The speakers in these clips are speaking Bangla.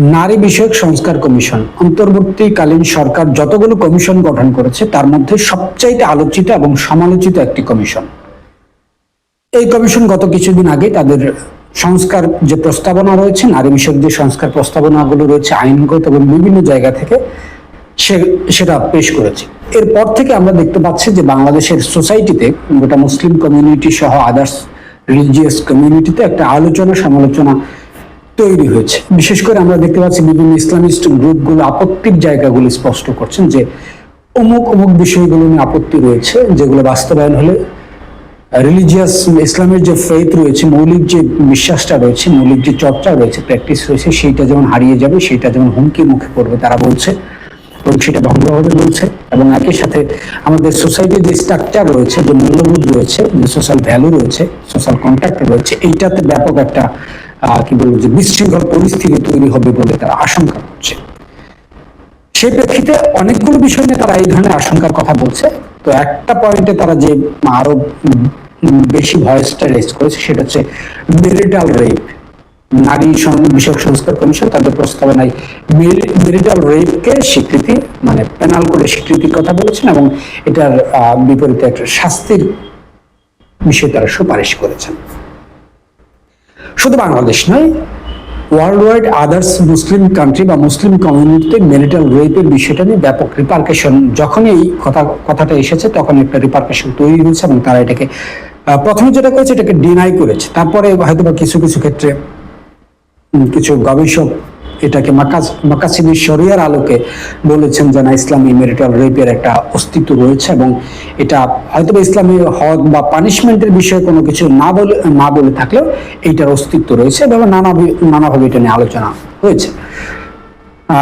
নারী বিষয়ক সংস্কার কমিশন। অন্তর্বর্তীকালীন সরকার যতগুলো কমিশন গঠন করেছে, তার মধ্যে সবচাইতে আলোচিত এবং সমালোচিত একটি কমিশন। এই কমিশন গত কিছুদিন আগে তাদের সংস্কার যে প্রস্তাবনা রয়েছে, নারী বিষয়ক যে সংস্কার প্রস্তাবনাগুলো রয়েছে, আইনগত এবং বিভিন্ন জায়গা থেকে সে- সেটা পেশ করেছে। এরপর থেকে আমরা দেখতে পাচ্ছি যে বাংলাদেশের সোসাইটিতে গোটা মুসলিম কমিউনিটি সহ আদার্স রিলিজিয়াস কমিউনিটিতে একটা আলোচনা সমালোচনা তৈরি হয়েছে। বিশেষ করে আমরা দেখতে পাচ্ছি বিভিন্ন ইসলামিস্ট গ্রুপগুলো আপত্তির জায়গাগুলো স্পষ্ট করছেন যে অমুক অমুক বিষয়গুলো নিয়ে আপত্তি রয়েছে, যেগুলো বাস্তবায়ন হলে রিলিজিয়াস ইসলামের যে ফেথ রয়েছে, মৌলিক যে বিশ্বাসটা রয়েছে, মৌলিক যে চর্চা রয়েছে প্র্যাকটিস রয়েছে, সেইটা যেমন হারিয়ে যাবে, সেইটা যেমন হুমকির মুখে পড়বে তারা বলছে, এবং সেটা ভঙ্গ হবে বলছে। এবং একই সাথে আমাদের সোসাইটির যে স্ট্রাকচার রয়েছে, যে মূল্যবোধ রয়েছে, যে সোশ্যাল ভ্যালু রয়েছে সোশ্যাল কন্ট্যাক্ট রয়েছে, এইটাতে ব্যাপক একটা কি বলব যে বিশৃঙ্খল পরিস্থিতি তৈরি হবে বলে তারা আশঙ্কা করছে। সেই প্রেক্ষিতে অনেকগুলো বিষয় নিয়ে তারা এই ধরনের আশঙ্কার কথা বলছে। তো একটা পয়েন্টে তারা যে আরও বেশি ভয়েসটা রেজ করেছে সেটা হচ্ছে মেরিটাল রেপ নারী বিষয়ক সংস্কার কমিশন তাদের প্রস্তাবনায় মেরিটাল রেপকে স্বীকৃতি মানে পেনাল করে স্বীকৃতির কথা বলেছেন এবং এটার বিপরীতে একটা শাস্তির বিষয়ে তারা সুপারিশ করেছেন। শুধু বাংলাদেশ নয় world wide others Muslim country বা মুসলিম কমিউনিটিতে মেরিটাল রেপের বিষয়টা নিয়ে ব্যাপক রিপার্কেশন যখন এই কথা, কথাটা এসেছে তখন একটা রিপার্কেশন তৈরি হয়েছে এবং তারা এটাকে প্রথমে যেটা করেছে, এটাকে ডিনাই করেছে। তারপরে হয়তো কিছু কিছু ক্ষেত্রে কিছু গবেষক এটাকে মাকাস মাকাসিদি শরিয়ার আলোকে বলেছেন যে না ইসলামী মেরিটাল রেপের একটা অস্তিত্ব রয়েছে এবং এটা হয়তো ইসলামী হদ বা পানিশমেন্টের বিষয়ে কোনো কিছু না বলে না বলে থাকলেও এইটার অস্তিত্ব রয়েছে এবং নানা নানাভাবে এটা নিয়ে আলোচনা হয়েছে।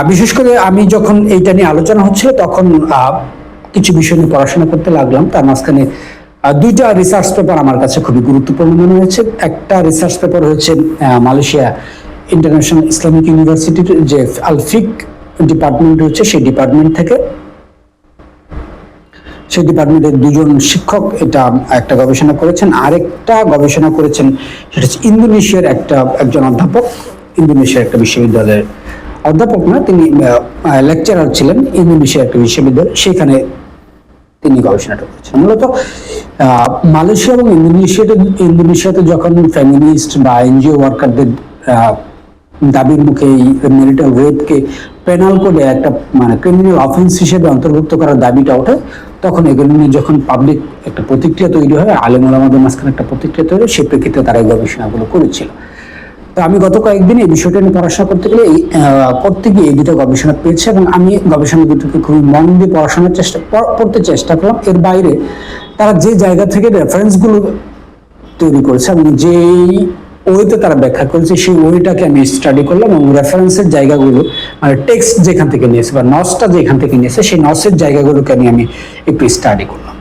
বিশেষ করে আমি যখন এইটা নিয়ে আলোচনা হচ্ছিল তখন কিছু বিষয় নিয়ে পড়াশোনা করতে লাগলাম। তার মাঝখানে দুইটা রিসার্চ পেপার আমার কাছে খুবই গুরুত্বপূর্ণ মনে হয়েছে। একটা research paper ah, Malaysia international Islamic ইউনিভার্সিটির যে আলফিক ডিপার্টমেন্ট রয়েছে, সেই ডিপার্টমেন্ট থেকে সেই ডিপার্টমেন্টের দুজন শিক্ষক এটা একটা গবেষণা করেছেন। আরেকটা গবেষণা করেছেন, সেটা হচ্ছে ইন্দোনেশিয়ার একটা, একজন অধ্যাপক, ইন্দোনেশিয়ার একটা বিশ্ববিদ্যালয়ের অধ্যাপক না, তিনি লেকচারার ছিলেন ইন্দোনেশিয়ার একটা বিশ্ববিদ্যালয়, সেখানে তিনি গবেষণাটা করেছেন। মূলত মালয়েশিয়া এবং ইন্দোনেশিয়াতে ইন্দোনেশিয়াতে যখন ফ্যামিলিস্ট বা এনজিও ওয়ার্কারদের দাবির মুখে এই মেরিটাল রেপকে পেনাল করে একটা মানে ক্রিমিনাল অফেন্স হিসেবে অন্তর্ভুক্ত করার দাবিটা ওঠে তখন এগুলো নিয়ে যখন পাবলিক একটা প্রতিক্রিয়া তৈরি হয় আলেম আমাদের মাঝখানে একটা প্রতিক্রিয়া তৈরি হয় সেই প্রেক্ষিতে তারা এই গবেষণাগুলো করেছিল। তো আমি গত কয়েকদিন এই বিষয়টা নিয়ে পড়াশোনা করতে গেলে এই, করতে গিয়ে এই দুটো গবেষণা পেয়েছি এবং আমি গবেষণা দুটোকে খুবই মন দিয়ে পড়াশোনার চেষ্টা পড়তে চেষ্টা করলাম। এর বাইরে তারা যে জায়গা থেকে রেফারেন্সগুলো তৈরি করেছে এবং যেই ওয়েতে তারা ব্যাখ্যা করেছে, সেই ওয়েটাকে আমি স্টাডি করলাম এবং রেফারেন্সের জায়গাগুলো মানে টেক্সট যেখান থেকে নিয়েছে বা নসটা যেখান থেকে নিয়েছে, সেই নসের জায়গাগুলোকে আমি আমি একটু স্টাডি করলাম।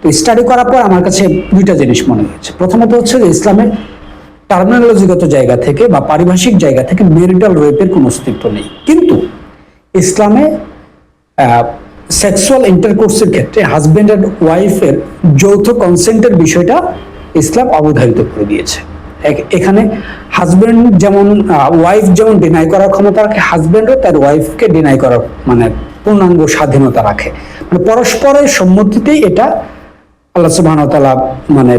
তো স্টাডি করার পর আমার কাছে দুইটা জিনিস মনে হয়েছে। প্রথমত হচ্ছে যে ইসলামের টার্মিনোলজিগত জায়গা থেকে বা পারিভাষিক জায়গা থেকে মেরিটাল রেপের কোনো অস্তিত্ব নেই। কিন্তু ইসলামে সেক্সুয়াল ইন্টারকোর্সের ক্ষেত্রে হাজব্যান্ড অ্যান্ড ওয়াইফের যৌথ কনসেন্টের বিষয়টা ইসলাম অবধারিত করে দিয়েছে। এখানে হাজব্যান্ড যেমন ওয়াইফ যেমন ডিনাই করার ক্ষমতা রাখে হাজব্যান্ডও তার ওয়াইফকে ডিনাই করার মানে পূর্ণাঙ্গ স্বাধীনতা রাখে। মানে পরস্পরের সম্মতিতেই এটা আল্লাহ সুবহান তাআলা মানে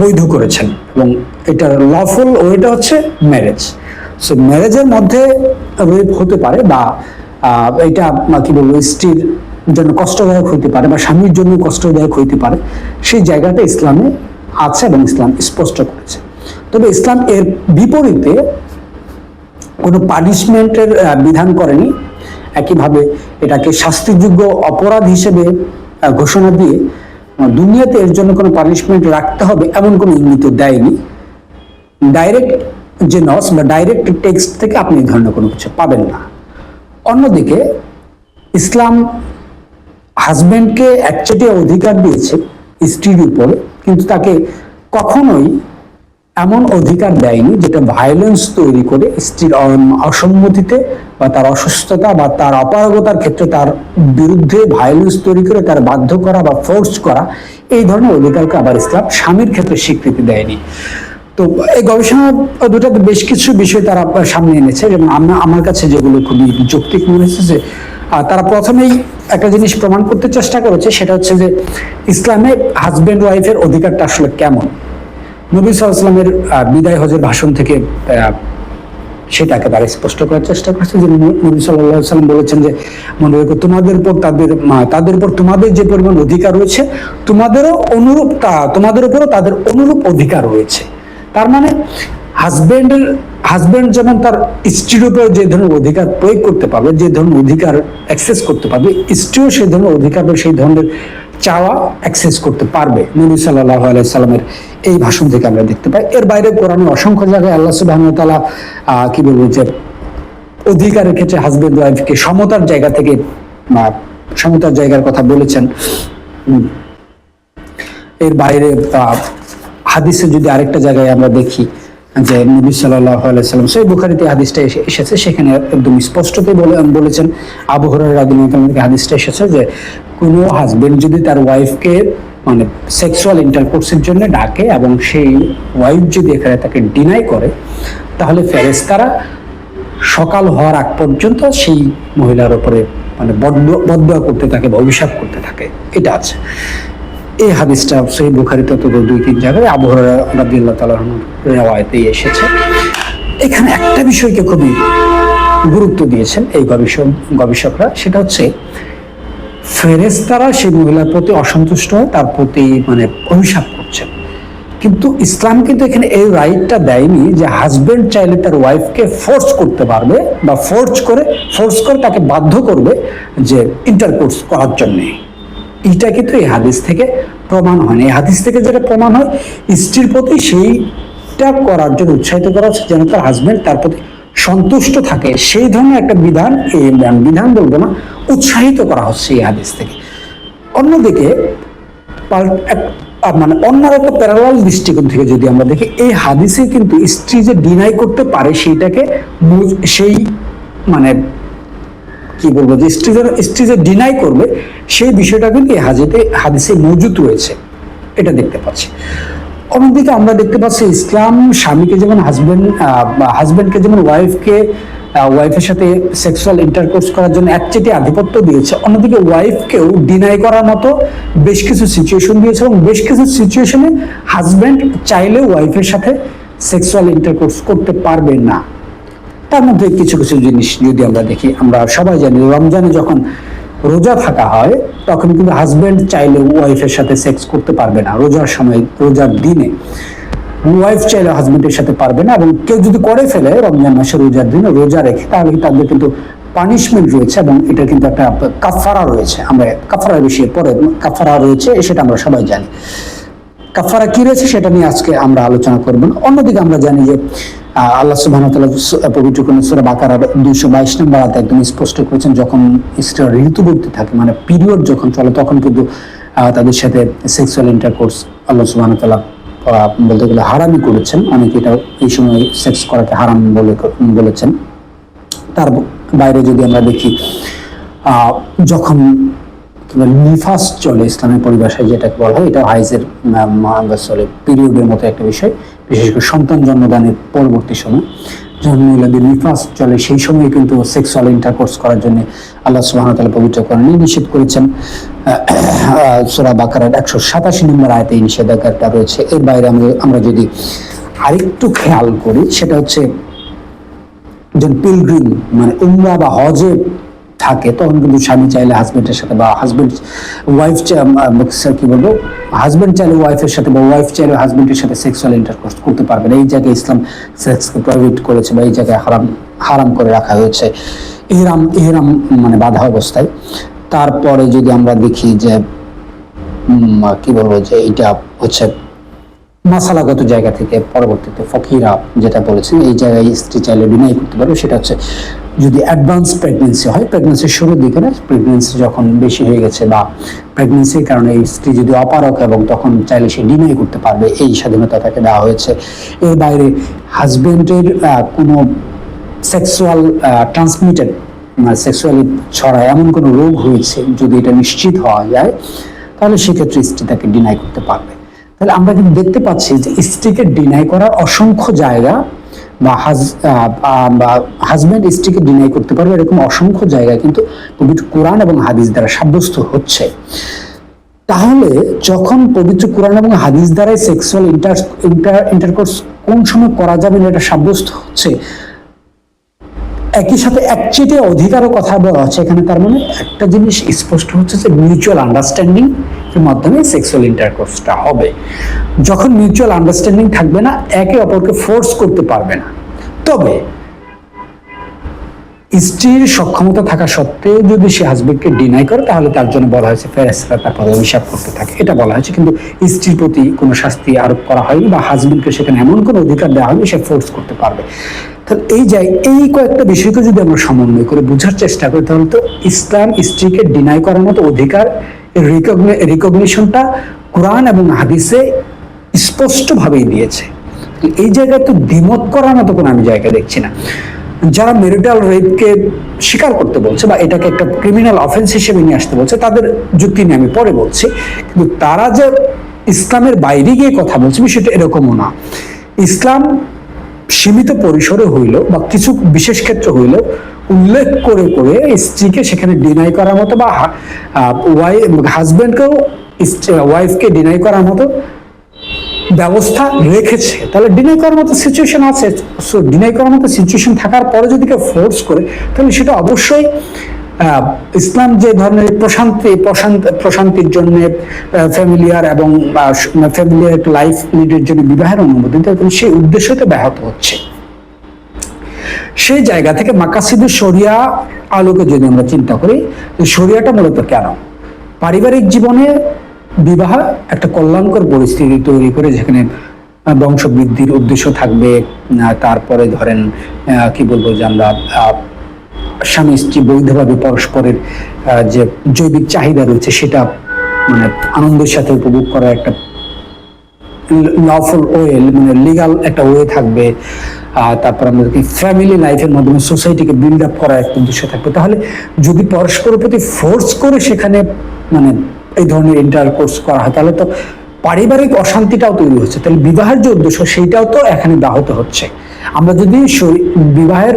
বৈধ করেছেন এবং এটার লফুল ওইটা হচ্ছে ম্যারেজ সো ম্যারেজের মধ্যে রেপ হতে পারে বা এটা কি বলব, স্ত্রীর জন্য কষ্টদায়ক হইতে পারে বা স্বামীর জন্য কষ্টদায়ক হইতে পারে। সেই জায়গাটা ইসলামে আছে এবং ইসলাম স্পষ্ট করেছে। তবে ইসলাম এর বিপরীতে কোনো পানিশমেন্টের বিধান করেনি। একইভাবে এটাকে শাস্তিযোগ্য অপরাধ হিসেবে ঘোষণা দিয়ে দুনিয়াতে এর জন্য কোনো পানিশমেন্ট রাখতে হবে এমন কোনো ইঙ্গিত দেয়নি। ডাইরেক্ট যে নস বা ডাইরেক্ট টেক্সট থেকে আপনি এই ধরনের কোনো কিছু পাবেন না। অন্যদিকে, ইসলাম হাজব্যান্ডকে একচেটিয়া অধিকার দিয়েছে স্ত্রীর উপরে, কিন্তু তাকে কখনোই এমন অধিকার দেয়নি যেটা ভায়োলেন্স তৈরি করে স্ত্রীর অসম্মতিতে বা তার অসুস্থতা বা তার অপারগতার ক্ষেত্রে তার বিরুদ্ধে ভায়োলেন্স তৈরি করে তার বাধ্য করা বা ফোর্স করা, এই ধরনের অধিকারকে আবার ইসলাম স্বামীর ক্ষেত্রে স্বীকৃতি দেয়নি। তো এই গবেষণা দুটাতে বেশ কিছু বিষয় তারা সামনে এনেছে। যেমন আমরা, আমার কাছে যেগুলো খুবই যৌক্তিক মনে হচ্ছে যে তারা প্রথমেই একটা জিনিস প্রমাণ করতে চেষ্টা করেছে, সেটা হচ্ছে যে ইসলামে হাজব্যান্ড ওয়াইফের অধিকারটা আসলে কেমন? নবী সাল্লামের বিদায় হজের ভাষণ থেকে সেটাকে তারা স্পষ্ট করার চেষ্টা করেছে যে নবী সাল্লাহ সাল্লাম বলেছেন যে, মনে রেখো তোমাদের উপর তাদের, মা- তাদের উপর তোমাদের যে পরিমাণ অধিকার রয়েছে, তোমাদেরও অনুরূপ তা, তোমাদের উপরও তাদের অনুরূপ অধিকার রয়েছে। তার মানে হাজবেন্ডের হাজবেন্ড যেমন তার স্ত্রীর উপর যে ধরনের অধিকার প্রয়োগ করতে পারবে, যে ধরনের অধিকার অ্যাক্সেস করতে পারবে, স্ত্রীও সেই ধরনের অধিকার বা সেই ধরনের চাওয়া অ্যাক্সেস করতে পারবে নবী সাল্লাহ আলাইসাল্লামের এই ভাষণ থেকে আমরা দেখতে পাই। এর বাইরে কোরআনে অসংখ্য জায়গায় আল্লাহ সুবাহ তালা কি বলব যে অধিকারের ক্ষেত্রে হাজবেন্ড ওয়াইফকে সমতার জায়গা থেকে সমতার জায়গার কথা বলেছেন। এর বাইরে হাদিসে যদি আরেকটা জায়গায় আমরা দেখি যে নবী আলাইসাল্লাম সেই বুখারিতে হাদিসটা এসে- এসেছে, সেখানে একদম স্পষ্টতই বলে বলেছেন আবু হরার রাদিনাকে হাদিসটা এসেছে যে কোনো হাজবেন্ড যদি তার ওয়াইফকে মানে সেক্সুয়াল ইন্টারকোর্সের জন্য ডাকে এবং সেই ওয়াইফ যদি এখানে তাকে ডিনাই করে, তাহলে ফেরেস্তারা সকাল হওয়ার আগ পর্যন্ত সেই মহিলার উপরে মানে বদয়া করতে থাকে বা অভিশাপ করতে থাকে। এটা আছে। এই হাদিসটা সেই বুখারিতে তো দুই তিন জায়গায় আবহাওয়া তাআলার রেওয়ায়তেই এসেছে। এখানে একটা বিষয়কে খুবই গুরুত্ব দিয়েছেন এই গবেষক গবেষকরা, সেটা হচ্ছে ফেরেস্তারা সেই মহিলার প্রতি অসন্তুষ্ট হয়ে, তার প্রতি মানে অভিশাপ করছেন কিন্তু ইসলাম কিন্তু এখানে এই রাইটটা দেয়নি যে হাজবেন্ড চাইলে তার ওয়াইফকে ফোর্স করতে পারবে বা ফোর্স করে ফোর্স করে তাকে বাধ্য করবে যে ইন্টারকোর্স করার জন্য। এটা কিন্তু এই হাদিস থেকে প্রমাণ হয়নি এই হাদিস থেকে যেটা প্রমাণ হয়, স্ত্রীর প্রতি সেইটা করার জন্য উৎসাহিত করা হচ্ছে যেন তার হাজবেন্ড তার প্রতি সন্তুষ্ট থাকে। সেই ধরনের একটা বিধান, এই বিধান বলব না, উৎসাহিত করা হচ্ছে এই হাদিস থেকে। অন্যদিকে মানে অন্য একটা প্যারালাল দৃষ্টিকোণ থেকে যদি আমরা দেখি, এই হাদিসে কিন্তু স্ত্রী যে ডিনাই করতে পারে, সেইটাকে সেই মানে কি বলব, যে স্ত্রী যেন স্ত্রী যে ডিনাই করবে, সেই বিষয়টা কিন্তু এই হাজিতে, হাদিসে মজুদ রয়েছে। এটা দেখতে পাচ্ছি। অন্যদিকে আমরা দেখতে পাচ্ছি ইসলাম স্বামীকে যেমন হাজবেন্ড হাজবেন্ডকে যেমন ওয়াইফকে ওয়াইফের সাথে সেক্সুয়াল ইন্টারকোর্স করার জন্য একচেটি আধিপত্য দিয়েছে, অন্যদিকে ওয়াইফকেও ডিনাই করার মতো বেশ কিছু সিচুয়েশন দিয়েছে এবং বেশ কিছু সিচুয়েশনে হাজবেন্ড চাইলে ওয়াইফের সাথে সেক্সুয়াল ইন্টারকোর্স করতে পারবে না। তার মধ্যে কিছু কিছু জিনিস যদি আমরা দেখি, আমরা সবাই জানি রমজানে যখন রোজা থাকা হয়, তখন কিন্তু হাজবেন্ড চাইলে ওয়াইফের সাথে সেক্স করতে পারবে না। রোজার সময়, রোজার দিনে ওয়াইফ চাইলে হাজব্যান্ডের সাথে পারবে না এবং কেউ যদি করে ফেলে রমজান মাসে রোজার দিনে রোজা রেখে, তাহলে তাদের কিন্তু পানিশমেন্ট রয়েছে এবং এটা কিন্তু একটা কাফারা রয়েছে। আমরা কাফারা বিষয়ে পরে কাফারা রয়েছে, সেটা আমরা সবাই জানি। কাফারা কি রয়েছে সেটা নিয়ে আজকে আমরা আলোচনা করব। অন্যদিকে আমরা জানি যে আল্লাহ তাআলা পবিত্র সূরা বাকারার 222 নম্বর আয়াতে একদম স্পষ্ট করেছেন যখন স্ত্রীরা ঋতুবর্তী থাকে মানে পিরিয়ড যখন চলে তখন কিন্তু তাদের সাথে সেক্সুয়াল ইন্টারকোর্স আল্লাহ ওয়া আহ, বলতে গেলে হারামি করেছেন। অনেকে এটা এই সময় সেক্স করাকে হারাম বলে বলেছেন। তার বাইরে যদি আমরা দেখি যখন কিংবা নিফাস চলে ইসলামের পরিভাষায় যেটাকে বলা হয়, এটা হাইজের চলে পিরিয়ডের মতো একটা বিষয়। বিশেষ করে সন্তান জন্মদানের পরবর্তী সময় নিফাস চলে, সেই সময় কিন্তু সেক্সুয়াল ইন্টারকোর্স করার জন্য আল্লাহ পবিত্র কোরআনে নিষেধ করেছেন। সূরা বাকারার একশো সাতাশি নম্বর আয়াতে নিষেধাজ্ঞাটা রয়েছে। এর বাইরে আমরা আমরা যদি আরেকটু খেয়াল করি, সেটা হচ্ছে একজন পিলগ্রিম মানে উমরা বা হজে থাকে, তখন কিন্তু স্বামী চাইলে হাজবেন্ডের সাথে বা হাজবেন্ড ওয়াইফ স্যার কি বলব? হাজবেন্ড চাইলে ওয়াইফের সাথে বা ওয়াইফ চাইলে হাজবেন্ডের সাথে সেক্সুয়াল ইন্টারকোর্স করতে পারবে না। এই জায়গায় ইসলাম সেক্সকে প্রহিবিট করেছে বা এই জায়গায় হারাম হারাম করে রাখা হয়েছে। ইহরাম ইহরাম মানে বাধা অবস্থায়। তারপরে যদি আমরা দেখি যে কি বলব যে এটা হচ্ছে মাসালাগত জায়গা থেকে পরবর্তীতে ফকিরা যেটা বলেছেন, এই জায়গায় স্ত্রী চাইলে ডিনাই করতে পারবে। সেটা হচ্ছে যদি অ্যাডভান্স প্রেগনেন্সি হয় প্রেগনেন্সির শুরুর দিকে না প্রেগনেন্সি যখন বেশি হয়ে গেছে বা প্রেগনেন্সির কারণে স্ত্রী যদি অপারক এবং তখন চাইলে সে ডিনাই করতে পারবে, এই স্বাধীনতা তাকে দেওয়া হয়েছে। এর বাইরে হাজবেন্ডের কোনো সেক্সুয়াল ট্রান্সমিটেড সেক্সুয়ালি ছড়া এমন কোনো রোগ হয়েছে, যদি এটা নিশ্চিত হওয়া যায়, তাহলে সেক্ষেত্রে স্ত্রী তাকে ডিনাই করতে পারবে। তাহলে আমরা কিন্তু দেখতে পাচ্ছি যে স্ত্রীকে ডিনাই করার অসংখ্য জায়গা বা হাজব্যান্ড স্ত্রীকে ডিনাই করতে পারবে এরকম অসংখ্য জায়গায় কিন্তু পবিত্র কোরআন এবং হাদিস দ্বারা সাব্যস্ত হচ্ছে। তাহলে যখন পবিত্র কোরআন এবং হাদিস দ্বারাই সেক্সুয়াল ইন্টার ইন্টারকোর্স কোন সময় করা যাবে না, এটা সাব্যস্ত হচ্ছে? একই সাথে একচেটে অধিকারও কথা বলা হচ্ছে এখানে, তার মানে একটা জিনিস স্পষ্ট হচ্ছে যে মিউচুয়াল আন্ডারস্ট্যান্ডিং এর মাধ্যমে সেক্সুয়াল ইন্টারকোর্সটা হবে। যখন মিউচুয়াল আন্ডারস্ট্যান্ডিং থাকবে না, একে অপরকে ফোর্স করতে পারবে না। তবে স্ত্রীর সক্ষমতা থাকা সত্ত্বেও যদি সে হাজবেন্ডকে ডিনাই করে, তাহলে তার জন্য বলা হয়েছে ফেরেস্তারা তারপরে অভিশাপ করতে থাকে। এটা বলা হয়েছে, কিন্তু স্ত্রীর প্রতি কোনো শাস্তি আরোপ করা হয়নি বা হাজবেন্ডকে সেখানে এমন কোনো অধিকার দেওয়া হয়নি, সে ফোর্স করতে পারবে। তাহলে এই যাই এই কয়েকটা বিষয়কে যদি আমরা সমন্বয় করে বোঝার চেষ্টা করি, তাহলে তো ইসলাম স্ত্রীকে ডিনাই করার মতো অধিকার রিকগনিশনটা কোরআন এবং হাদিসে স্পষ্টভাবেই দিয়েছে। এই জায়গায় তো দ্বিমত করার মতো কোনো আমি জায়গা দেখছি না। যারা মেরিটাল রেপকে স্বীকার করতে বলছে বা এটাকে একটা ক্রিমিনাল অফেন্স হিসেবে নিয়ে আসতে বলছে, তাদের যুক্তি নিয়ে আমি পরে বলছি। কিন্তু তারা যে ইসলামের বাইরে গিয়ে কথা বলছে, বিষয়টা এরকমও না। ইসলাম সীমিত পরিসরে হইল বা কিছু বিশেষ ক্ষেত্রে হইল উল্লেখ করে করে স্ত্রীকে সেখানে ডিনাই করার মতো বা ওয়াই হাজব্যান্ডকেও ওয়াইফকে ডিনাই করার মতো ব্যবস্থা রেখেছে। তাহলে ডিনাই করার মতো সিচুয়েশন আছে। সো ডিনাই করার মতো সিচুয়েশন থাকার পরে যদি কেউ ফোর্স করে, তাহলে সেটা অবশ্যই ইসলাম যে ধরনের প্রশান্তি প্রশান্ত প্রশান্তির জন্য ফ্যামিলিয়ার এবং ফ্যামিলিয়ার লাইফ লিডের জন্য বিবাহের অনুমোদন দেয়, সেই উদ্দেশ্যতে ব্যাহত হচ্ছে। সেই জায়গা থেকে মাকাসিদুর শরিয়া আলোকে যদি আমরা চিন্তা করি যে শরিয়াটা মূলত কেন? পারিবারিক জীবনে বিবাহ একটা কল্যাণকর পরিস্থিতি তৈরি করে যেখানে আহ, বংশবৃদ্ধির উদ্দেশ্য থাকবে তারপরে ধরেন কি বলব যে আমরা স্বামী, স্ত্রী বৈধভাবে পরস্পরের যে জৈবিক চাহিদা রয়েছে, সেটা মানে আনন্দের সাথে উপভোগ করার একটা লফুল ওয়ে মানে লিগাল একটা ওয়ে থাকবে। তারপর আমাদের ফ্যামিলি লাইফের মাধ্যমে সোসাইটিকে বিল্ড আপ করার একটা উদ্দেশ্য থাকবে। তাহলে যদি পরস্পরের প্রতি ফোর্স করে সেখানে মানে এই ধরনের ইন্টার কোর্স করা হয়, তাহলে তো পারিবারিক অশান্তিটাও তৈরি হচ্ছে। তাহলে বিবাহের যে উদ্দেশ্য, সেইটাও তো এখানে ব্যাহত হচ্ছে। আমরা যদি বিবাহের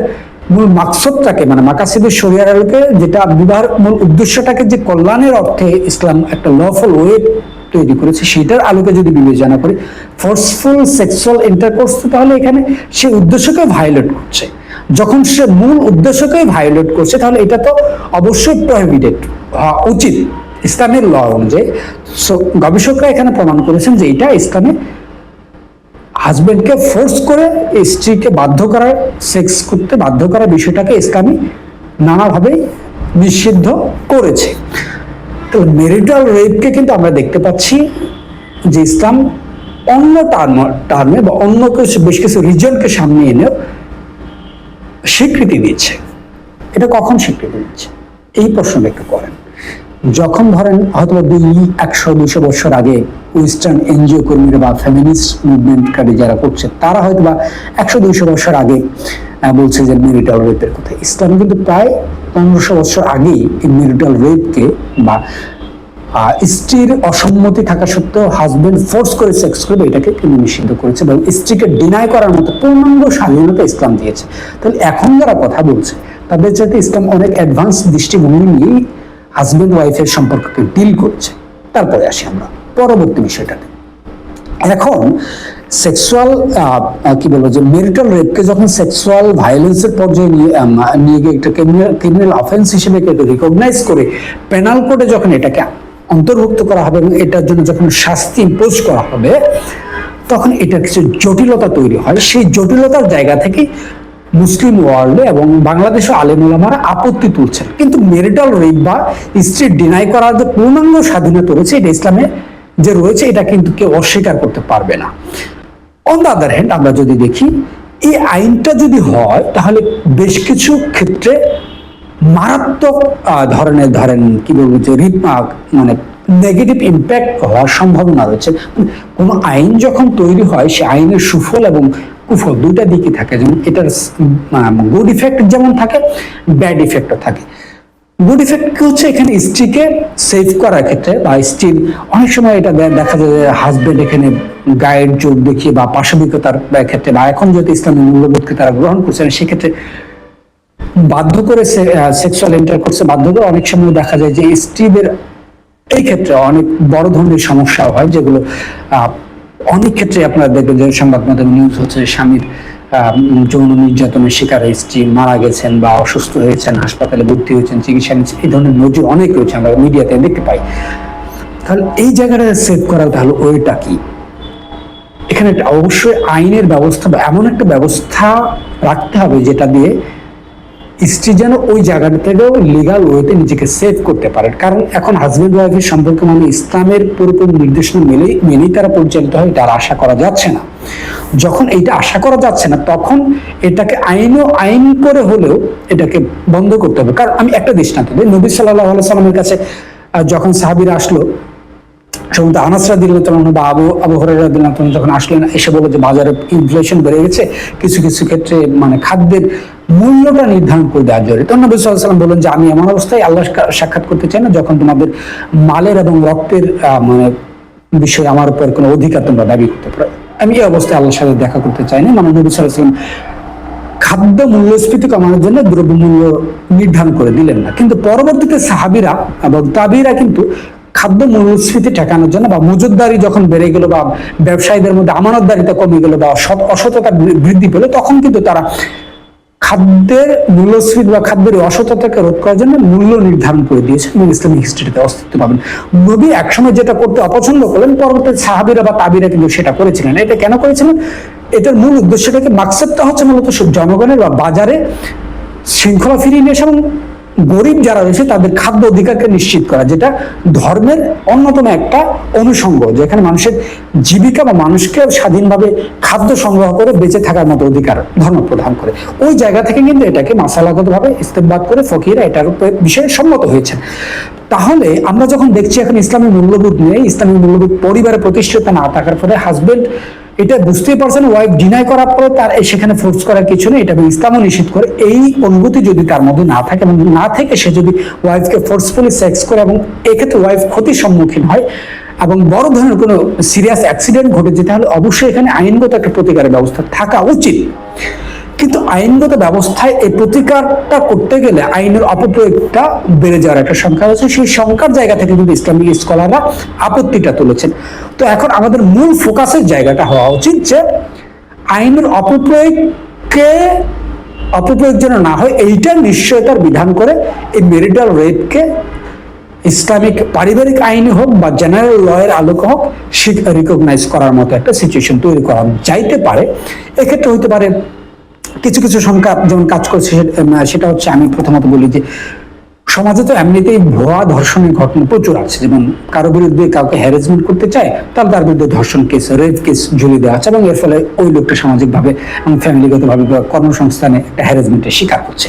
মূল মাকসদটাকে মানে মাকাসিদের শরিয়ার আলোকে যেটা বিবাহের মূল উদ্দেশ্যটাকে যে কল্যাণের অর্থে ইসলাম একটা লফল ওয়ে তৈরি করেছে সেটার আলোকে যদি বিবেচনা করি ফোর্সফুল সেক্সুয়াল ইন্টারকোর্স তাহলে এখানে সে উদ্দেশ্যকে ভায়োলেট করছে। যখন সে মূল উদ্দেশ্যকেই ভায়োলেট করছে, তাহলে এটা তো অবশ্যই প্রহিবিটেড হওয়া উচিত। ইসলামের ল অনুযায়ী। গবেষকরা এখানে প্রমাণ করেছেন যে এটা ইসলামে হাজবেন্ডকে ফোর্স করে স্ত্রীকে বাধ্য করার সেক্স করতে বাধ্য করার বিষয়টাকে ইসলামী নানাভাবেই নিষিদ্ধ করেছে। তো মেরিটাল রেপকে কিন্তু আমরা দেখতে পাচ্ছি যে ইসলাম অন্য টার্ম টার্মে বা অন্য কিছু, বেশ কিছু রিজনকে সামনে এনেও স্বীকৃতি দিচ্ছে এটা কখন স্বীকৃতি দিচ্ছে এই প্রশ্নটা একটু করেন যখন ধরেন হয়তো দুই একশো, দুশো বছর আগে ওয়েস্টার্ন এনজিও কর্মীরা বা ফেমিনিস্ট মুভমেন্টকারী যারা করছে তারা হয়তো বা একশো দুইশো বছর আগে বলছে যে মেরিটাল রেপের কথা। ইসলাম কিন্তু প্রায় পনেরোশো বছর আগেই এই মেরিটাল রেপকে বা স্ত্রীর অসম্মতি থাকা সত্ত্বেও হাজবেন্ড ফোর্স করে সেক্স করবে, এটাকে কিন্তু নিষিদ্ধ করেছে এবং স্ত্রীকে ডিনাই করার মতো পূর্ণাঙ্গ স্বাধীনতা ইসলাম দিয়েছে। তাহলে এখন যারা কথা বলছে, তাদের চাইতে ইসলাম অনেক অ্যাডভান্স দৃষ্টিভঙ্গি নিয়েই হাজবেন্ড ওয়াইফের সম্পর্ককে ডিল করছে। তারপরে আসি আমরা পরবর্তী বিষয়টাতে। এখন সেক্সুয়াল কি বলব যে মেরিটাল রেপকে যখন সেক্সুয়াল ভায়োলেন্সের পর্যায়ে নিয়ে নিয়ে গিয়ে একটা ক্রিমিনাল অফেন্স হিসেবে রিকগনাইজ করে পেনাল কোডে যখন এটাকে অন্তর্ভুক্ত করা হবে এবং এটার জন্য যখন শাস্তি ইম্পোজ করা হবে, তখন এটা কিছু জটিলতা তৈরি হয়। সেই জটিলতার জায়গা থেকে মুসলিম ওয়ার্ল্ডে এবং বাংলাদেশে আলেমুলামারা আপত্তি তুলছেন। কিন্তু মেরিটাল রেপ বা স্ত্রী ডিনাই করার যে পূর্ণাঙ্গ স্বাধীনতা রয়েছে, এটা ইসলামে যে রয়েছে, এটা কিন্তু কেউ অস্বীকার করতে পারবে না। অন দ্য আদার হ্যান্ড আমরা যদি দেখি, এই আইনটা যদি হয়, তাহলে বেশ কিছু ক্ষেত্রে মারাত্মক ধরনের, ধরেন, কি বলব, যে রিপ- মানে নেগেটিভ ইম্প্যাক্ট হওয়ার সম্ভাবনা রয়েছে। মানে কোনো আইন যখন তৈরি হয়, সে আইনের সুফল এবং কুফল দুইটা দিকই থাকে। যেমন এটার গুড ইফেক্ট যেমন থাকে ব্যাড ইফেক্টও থাকে। গুড ইফেক্ট কি হচ্ছে? এখানে স্ত্রীকে সেভ করার ক্ষেত্রে বা স্ত্রীর অনেক সময় এটা দেখা যায় যে হাজবেন্ড এখানে গায়ের যোগ দেখিয়ে বা পাশবিকতার ক্ষেত্রে বা এখন যদি ইসলামী মূল্যবোধকে তারা গ্রহণ করছেন সেক্ষেত্রে বাধ্য করে সেক্সুয়াল ইন্টারকোর্সে বাধ্য করে অনেক সময় দেখা যায় যে স্ত্রীদের এই ক্ষেত্রে অনেক বড় ধরনের সমস্যা হয়, যেগুলো অনেক ক্ষেত্রে আপনারা দেখবেন যে সংবাদ মাধ্যমে নিউজ হচ্ছে স্বামীর যৌন নির্যাতনের শিকার স্ত্রী মারা গেছেন বা অসুস্থ হয়েছেন, হাসপাতালে ভর্তি হয়েছেন, চিকিৎসা নিচ্ছেন, এই ধরনের নজির অনেক রয়েছে আমরা মিডিয়াতে দেখতে পাই। তাহলে এই জায়গাটা সেভ করা তাহলে ওইটা কি? এখানে অবশ্যই আইনের ব্যবস্থা বা এমন একটা ব্যবস্থা রাখতে হবে যেটা দিয়ে স্ত্রী যেন ওই জায়গাটা থেকেও লিগাল ওয়েতে নিজেকে সেভ করতে পারেন। কারণ এখন হাজবেন্ড ওয়াইফের সম্পর্ক মানে ইসলামের পুরোপুরি নির্দেশনা মেলেই মেনেই তারা পরিচালিত হয়, এটা আশা করা যাচ্ছে না। যখন এইটা আশা করা যাচ্ছে না, তখন এটাকে আইনও আইন করে হলেও এটাকে বন্ধ করতে হবে। কারণ আমি একটা দৃষ্টান্ত দিই। নবী সাল্লাহ সাল্লামের কাছে যখন সাহাবিরা আসলো সম্ভবত আনাসরা দিল্লাহ বা আবু আবু হরাইরা দিল্লাহ যখন আসলেন, এসে বলে যে বাজারে ইনফ্লেশন বেড়ে গেছে, কিছু কিছু ক্ষেত্রে মানে খাদ্যের মূল্যটা নির্ধারণ করে দেওয়া জরুরি তখন নবী সাল্লাম বললেন যে, আমি এমন অবস্থায় আল্লাহ সাক্ষাৎ করতে চাই না যখন তোমাদের মালের এবং রক্তের মানে বিষয়ে আমার উপর কোনো অধিকার তোমরা দাবি করতে পারো। আমি এই অবস্থায় আল্লাহর সাথে দেখা করতে চাই না। মানে নবী সাল্লাম খাদ্য মূল্যস্ফীতি কমানোর জন্য দ্রব্যমূল্য নির্ধারণ করে দিলেন না। কিন্তু পরবর্তীতে সাহাবিরা এবং তাবিরা কিন্তু খাদ্য মূল্যস্ফীতি ঠেকানোর জন্য বা মজুদদারি যখন বেড়ে গেল বা ব্যবসায়ীদের মধ্যে আমানতদারিতা কমে গেল বা অসততা বৃদ্ধি পেল, তখন কিন্তু তারা খাদ্যের মূল্যস্ফীতি বা খাদ্যের অসততাকে রোধ করার জন্য মূল্য নির্ধারণ করে দিয়েছে এবং ইসলামিক হিস্ট্রিতে অস্তিত্ব পাবেন। নবী একসময় যেটা করতে অপছন্দ করলেন পরবর্তী সাহাবিরা বা তাবিরা কিন্তু সেটা করেছিলেন। এটা কেন করেছিলেন? এটার মূল উদ্দেশ্যটাকে মাকসাদটা হচ্ছে মূলত সব জনগণের বা বাজারে শৃঙ্খলা ফিরিয়ে নিয়ে এবং গরিব যারা রয়েছে তাদের খাদ্য অধিকারকে নিশ্চিত করা, যেটা ধর্মের অন্যতম একটা অনুষঙ্গ, যেখানে মানুষের জীবিকা বা মানুষকে স্বাধীনভাবে খাদ্য সংগ্রহ করে বেঁচে থাকার মতো অধিকার, ধর্ম প্রদান করে। ওই জায়গা থেকে কিন্তু এটাকে মাসালাগতভাবে ইস্তেমবাদ করে ফকিরা এটার উপরে বিষয়ে সম্মত হয়েছে তাহলে আমরা যখন দেখছি এখন ইসলামী মূল্যবোধ নিয়ে, ইসলামী মূল্যবোধ পরিবারে প্রতিষ্ঠিত না থাকার ফলে হাজবেন্ড এটা বুঝতেই পারছেন ওয়াইফ ডিনাই করার পরে তার সেখানে ফোর্স করার কিছু নেই এটা ইসলামও নিষেধ করে। এই অনুভূতি যদি তার মধ্যে না থাকে এবং না থেকে সে যদি ওয়াইফকে ফোর্সফুলি সেক্স করে এবং এক্ষেত্রে ওয়াইফ ক্ষতির সম্মুখীন হয় এবং বড় ধরনের কোনো সিরিয়াস অ্যাক্সিডেন্ট ঘটেছে তাহলে অবশ্যই এখানে আইনগত একটা প্রতিকারের ব্যবস্থা থাকা উচিত। কিন্তু আইনগত ব্যবস্থায় এই প্রতিকারটা করতে গেলে আইনের অপপ্রয়োগটা বেড়ে যাওয়ার একটা সংখ্যা রয়েছে। সেই সংখ্যার জায়গা থেকে কিন্তু ইসলামিক স্কলাররা আপত্তিটা তুলেছেন। তো এখন আমাদের মূল ফোকাসের জায়গাটা হওয়া উচিত যে আইনের অপপ্রয়োগকে অপপ্রয়োগ যেন না হয়, এইটা নিশ্চয়তার বিধান করে এই মেরিটাল রেপকে ইসলামিক পারিবারিক আইনে হোক বা জেনারেল লয়ের আলোকে হোক রিকগনাইজ করার মতো একটা সিচুয়েশন তৈরি করা যাইতে পারে। এক্ষেত্রে হইতে পারে কিছু কিছু সংখ্যা যেমন কাজ করছে সেটা হচ্ছে আমি প্রথমত বলি যে, সমাজে তো এমনিতেই ভুয়া ধর্ষণের ঘটনা প্রচুর আছে। যেমন কারও বিরুদ্ধে কাউকে হ্যারাসমেন্ট করতে চায় তাহলে তার বিরুদ্ধে ধর্ষণ কেস রেপ কেস ঝুলিয়ে দেওয়া আছে এবং এর ফলে ওই লোকটা সামাজিকভাবে এবং ফ্যামিলিগতভাবে কর্মসংস্থানে একটা হ্যারাসমেন্টের শিকার হচ্ছে।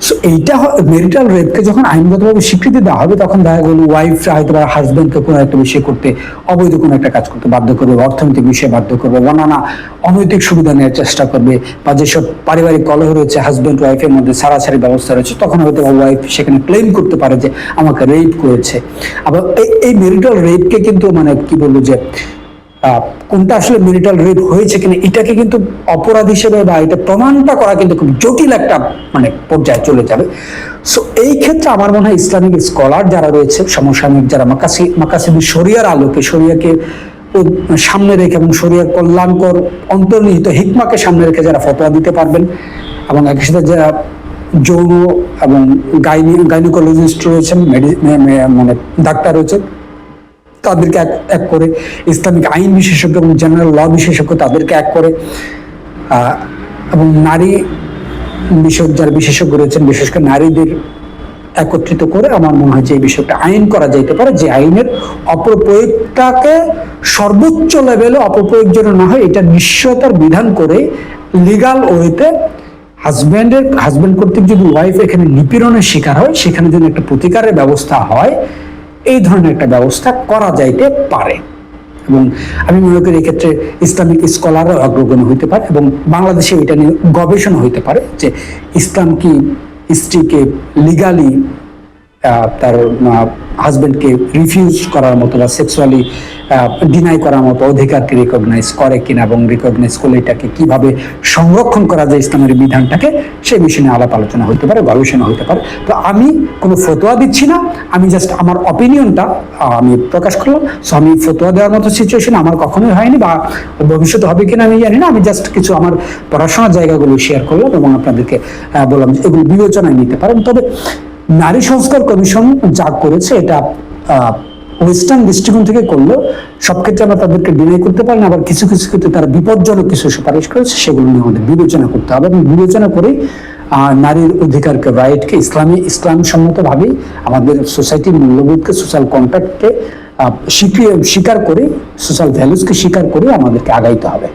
সো এইটা মেরিটাল রেপকে যখন আইনগতভাবে স্বীকৃতি দেওয়া হবে, তখন দেখা গেল ওয়াইফরা হয়তো বা হাজব্যান্ডকে কোনো একটা বিষয় করতে, অবৈধ কোনো একটা কাজ করতে বাধ্য করবে অর্থনৈতিক বিষয়ে বাধ্য করবে বা নানা অনৈতিক সুবিধা নেওয়ার চেষ্টা করবে বা যেসব পারিবারিক কলহ রয়েছে হাজব্যান্ড ওয়াইফের মধ্যে সারাসারি ব্যবস্থা রয়েছে, তখন হয়তো ওয়াইফ সেখানে ক্লেম করতে পারে যে আমাকে রেপ করেছে। আবার এই- মেরিটাল রেপকে কিন্তু মানে কি বলব যে কোনটা আসলে মেরিটাল রেপ হয়েছে কিনা, এটাকে কিন্তু অপরাধ হিসেবে বা এটা প্রমাণটা করা কিন্তু খুব জটিল একটা মানে পর্যায়ে চলে যাবে। সো এই ক্ষেত্রে আমার মনে হয় ইসলামিক স্কলার যারা রয়েছে, সমসাময়িক যারা মাকাসি মাকাসিদি শরিয়ার আলোকে, শরিয়াকে সামনে রেখে এবং শরিয়ার কল্যাণকর, অন্তর্নিহিত হিকমাকে সামনে রেখে যারা ফতোয়া দিতে পারবেন এবং একই সাথে যারা যৌন এবং গাইনি, গাইনিকোলজিস্ট রয়েছেন মানে ডাক্তার রয়েছেন তাদেরকে এক এক করে ইসলামিক আইন বিশেষজ্ঞ এবং জেনারেল ল বিশেষজ্ঞ তাদেরকে এক করে এবং নারী বিষয়ক যারা বিশেষজ্ঞ রয়েছেন বিশেষ করে নারীদের একত্রিত করে আমার মনে হয় যে এই বিষয়টা আইন করা যাইতে পারে, যে আইনের অপপ্রয়োগটাকে সর্বোচ্চ লেভেলে অপপ্রয়োগ যেন না হয়, এটা নিশ্চয়তার বিধান করে লিগাল ওয়েতে হাজব্যান্ডের হাজব্যান্ড কর্তৃক যদি ওয়াইফ এখানে নিপীড়নের শিকার হয়, সেখানে যদি একটা প্রতিকারের ব্যবস্থা হয় এই ধরনের একটা ব্যবস্থা করা যাইতে পারে। এবং আমি মনে করি এক্ষেত্রে ইসলামিক স্কলারও অগ্রগণ্য হইতে পারে এবং বাংলাদেশে এটা নিয়ে গবেষণা হইতে পারে যে ইসলাম কি স্ত্রীকে লিগালি তার হাজবেন্ডকে রিফিউজ করার মতো বা সেক্সুয়ালি ডিনাই করার মতো অধিকারকে রিকগনাইজ করে কিনা এবং রিকগনাইজ করলে এটাকে কীভাবে সংরক্ষণ করা যায় ইসলামের বিধানটাকে, সে বিষয়ে নিয়ে আলাপ আলোচনা হতে পারে গবেষণা হতে পারে। তো আমি কোনো ফতোয়া দিচ্ছি না, আমি জাস্ট আমার অপিনিয়নটা আমি প্রকাশ করলাম। সো আমি ফতোয়া দেওয়ার মতো সিচুয়েশন আমার কখনোই হয়নি বা ভবিষ্যতে হবে কিনা আমি জানি না। আমি জাস্ট কিছু আমার পড়াশোনার জায়গাগুলো শেয়ার করলাম এবং আপনাদেরকে বললাম যে এগুলো বিবেচনায় নিতে পারেন। তবে নারী সংস্কার কমিশন যা করেছে এটা ওয়েস্টার্ন দৃষ্টিকোণ থেকে করল। সব ক্ষেত্রে আমরা তাদেরকে ডিনাই করতে পারি না, আবার কিছু কিছু ক্ষেত্রে তারা বিপজ্জনক কিছু সুপারিশ করেছে, সেগুলো নিয়ে আমাদের বিবেচনা করতে হবে। এবং বিবেচনা করে নারীর অধিকারকে রাইটকে ইসলামী ইসলাম সম্মতভাবেই আমাদের সোসাইটির মূল্যবোধকে সোশ্যাল কন্ট্রাক্টকে স্বীকার করে সোশ্যাল ভ্যালুসকে স্বীকার করে আমাদেরকে আগাইতে হবে।